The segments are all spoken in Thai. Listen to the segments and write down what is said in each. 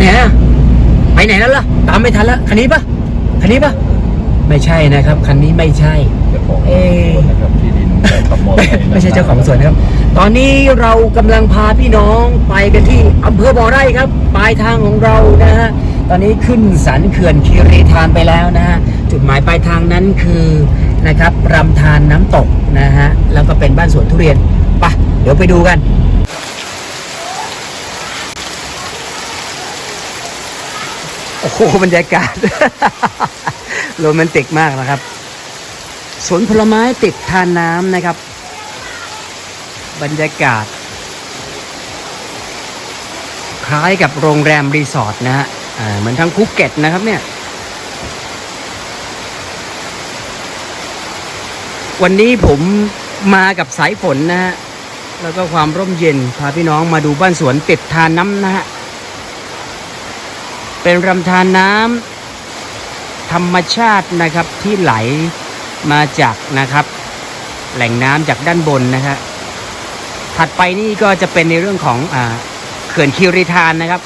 ไหนอะไปไหนแล้วล่ะ ตามไม่ทันแล้วคันนี้ปะคันนี้ปะไม่ใช่นะครับ คันนี้ไม่ใช่เจ้าของเอ๊ะสวนนะครับที่ดินแต่ขับมอเตอร์ซค์ไม่ใช่เจ้าของสวนนะครับ ตอนนี้เรากำลังพาพี่น้องไปกันที่อำเภอบ่อไร่ครับ ปลายทางของเรานะฮะตอนนี้ขึ้นสันเขื่อนคีรีธานไปแล้วนะฮะจุดหมายปลายทางนั้นคือนะครับรำธารน้ำตกนะฮะแล้วก็เป็นบ้านสวนทุเรียนไปะเดี๋ยวไปดูกัน โอ้บรรยากาศ โรแมนติกมากนะครับ สวนผลไม้ติดทานน้ำนะครับ บรรยากาศ คล้ายกับโรงแรมรีสอร์ทนะฮะเหมือนทั้งภูเก็ตนะครับเนี่ย วันนี้ผมมากับสายฝนนะฮะ แล้วก็ความร่มเย็น พาพี่น้องมาดูบ้านสวนติดทานน้ำนะฮะ เป็นรำธารน้ำธรรมชาตินะครับที่ไหลมาจากนะครับ แหล่งน้ำจากด้านบนนะครับถัดไปนี่ก็จะเป็นในเรื่องของอเขื่อนคิริธานนะครับ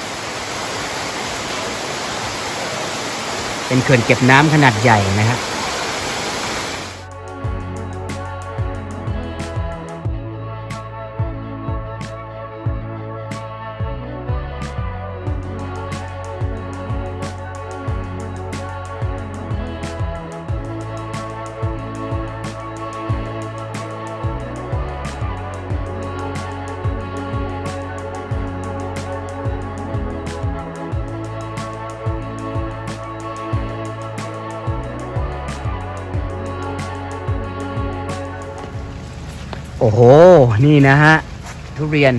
เป็นเขื่อนเก็บน้ำขนาดใหญ่นะครับ โอ้โห นี่นะฮะ ทุเรียน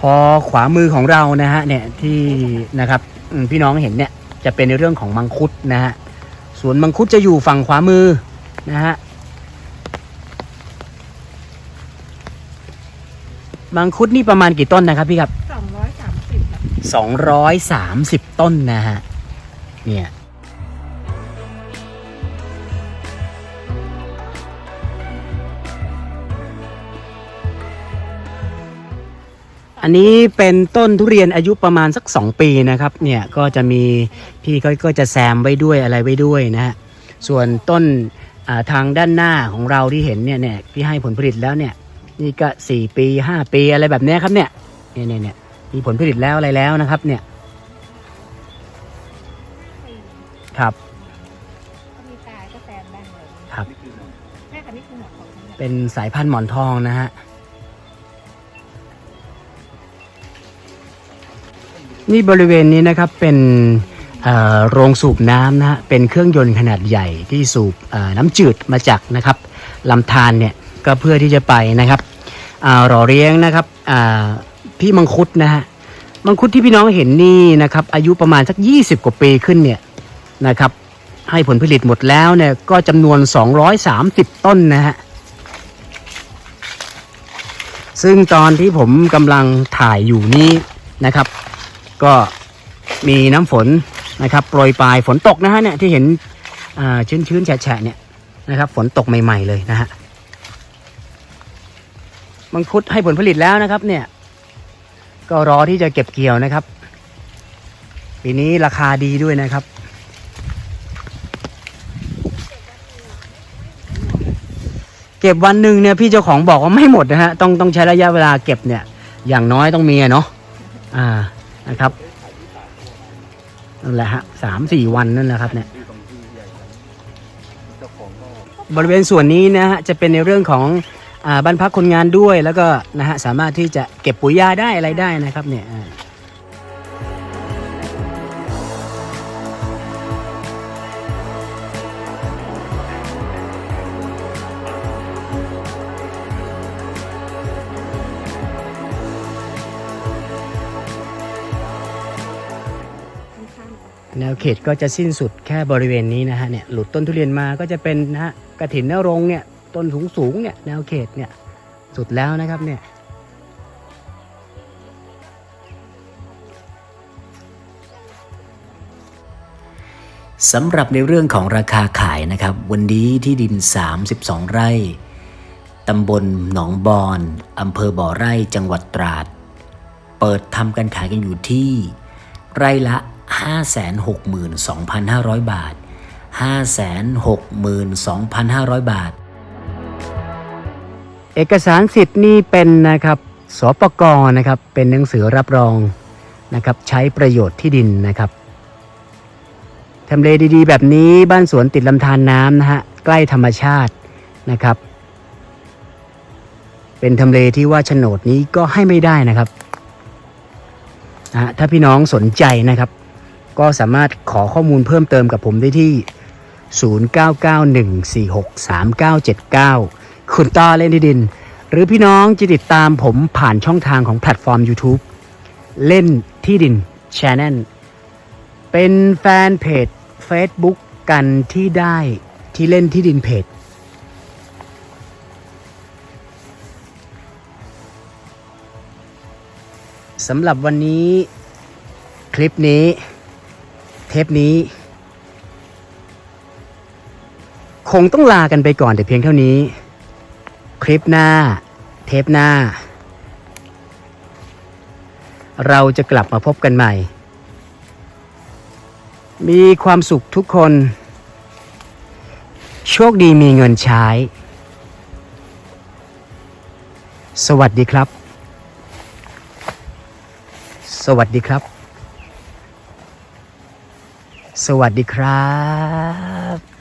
พอขวามือของเรานะฮะ เนี่ยที่นะครับพี่น้องเห็นเนี่ย จะเป็นในเรื่องของมังคุดนะฮะสวนมังคุดจะอยู่ฝั่งขวามือนะฮะมังคุดนี่ประมาณกี่ต้นนะครับพี่ครับ 230 ต้นนะฮะ เนี่ยอันนี้เป็นต้นทุเรียนอายุประมาณสัก 2 ปีนะครับ เนี่ยก็จะมีพี่ก็ก็จะแซมไว้ด้วยอะไรไว้ด้วยนะฮะส่วนต้นทางด้านหน้าของเราที่เห็นเนี่ยเนี่ยพี่ให้ผลผลิตแล้วเนี่ยนี่ก็ 4 ปี 5 ปีอะไรแบบนี้ครับเนี่ยเนี่ยเนี่ย มีผลผลิตแล้วอะไรแล้วนะครับ เนี่ย ครับ ก็มีตายก็แซมได้เลยครับ แม่คันนี้คือหมอนของทั้งหมดเป็นสายพันธุ์หมอนทองนะฮะ นี่บริเวณนี้นะครับเป็นเอ่อโรงสูบน้ำนะฮะ เป็นเครื่องยนต์ขนาดใหญ่ที่สูบเอ่อน้ำจืดมาจากนะครับลำธารเนี่ยก็เพื่อที่จะไปนะครับอ่าหล่อเลี้ยงนะครับอ่า พี่มังคุดนะฮะมังคุดที่พี่น้องเห็นนี่นะครับ อายุประมาณสัก 20 กว่าปีขึ้นเนี่ยนะครับ ให้ผลผลิตหมดแล้วเนี่ยก็จำนวน 230 ต้นนะฮะซึ่งตอนที่ผมกำลังถ่ายอยู่นี้นะครับ ก็มีน้ำฝนนะครับโปรยปลายฝนตกนะฮะเนี่ยที่เห็นอ่าชื้นๆแฉะเนี่ยนะครับ ฝนตกใหม่ ๆ เลยนะฮะมังคุดให้ผลผลิตแล้วนะครับเนี่ย ก็รอที่จะเก็บเกี่ยวนะครับปีนี้ราคาดีด้วยนะครับ เก็บวันหนึ่งเนี่ยพี่เจ้าของบอกว่าไม่หมดนะฮะต้องต้องใช้ระยะเวลาเก็บเนี่ย อย่างน้อยต้องมีอะเนาะอ่านะครับนั่นแหละฮะสามสี่วันนั่นแหละครับเนี่ยบริเวณส่วนนี้นะฮะจะเป็นในเรื่องของ บ้านพักคนงานด้วยแล้วก็นะฮะสามารถที่จะเก็บปุ๋ยยาได้อะไรได้นะครับเนี่ยแนวเขตก็จะสิ้นสุดแค่บริเวณนี้นะฮะเนี่ยหลุดต้นทุเรียนมาก็จะเป็นนะฮะกระถินนรงเนี่ย ต้นสูงสูงเนี่ยแนวเขตเนี่ยสุดแล้วนะครับเนี่ยสำหรับในเรื่องของราคาขายนะครับ วันนี้ที่ดิน 32 ไร่ตำบลหนองบอนอำเภอบ่อไร่จังหวัดตราด เปิดทำการขายกันอยู่ที่ ไร่ละ 562,500 บาท 562,500 บาท เอกสารสิทธิ์นี่เป็นนะครับสปกนะครับเป็นหนังสือรับรองนะครับใช้ประโยชน์ที่ดินนะครับทำเลดีๆ แบบนี้บ้านสวนติดลำธารน้ำนะฮะใกล้ธรรมชาตินะครับ เป็นทำเลที่ว่าโฉนดนี้ก็ให้ไม่ได้นะครับนะถ้าพี่น้องสนใจนะครับ ก็สามารถขอข้อมูลเพิ่มเติมกับผมได้ที่ 0991463979 คุณต้อเล่นที่ดิน หรือพี่น้องจะติดตามผมผ่านช่องทางของแพลตฟอร์ม YouTube เล่นที่ดิน Channel เป็นแฟนเพจ Facebook กันที่ได้ที่เล่นที่ดินเพจสำหรับวันนี้คลิปนี้ เทปนี้ คงต้องลากันไปก่อนแต่เพียงเท่านี้ คลิปหน้า เทปหน้า เราจะกลับมาพบกันใหม่ มีความสุขทุกคน โชคดีมีเงินใช้ สวัสดีครับ สวัสดีครับ สวัสดีครับ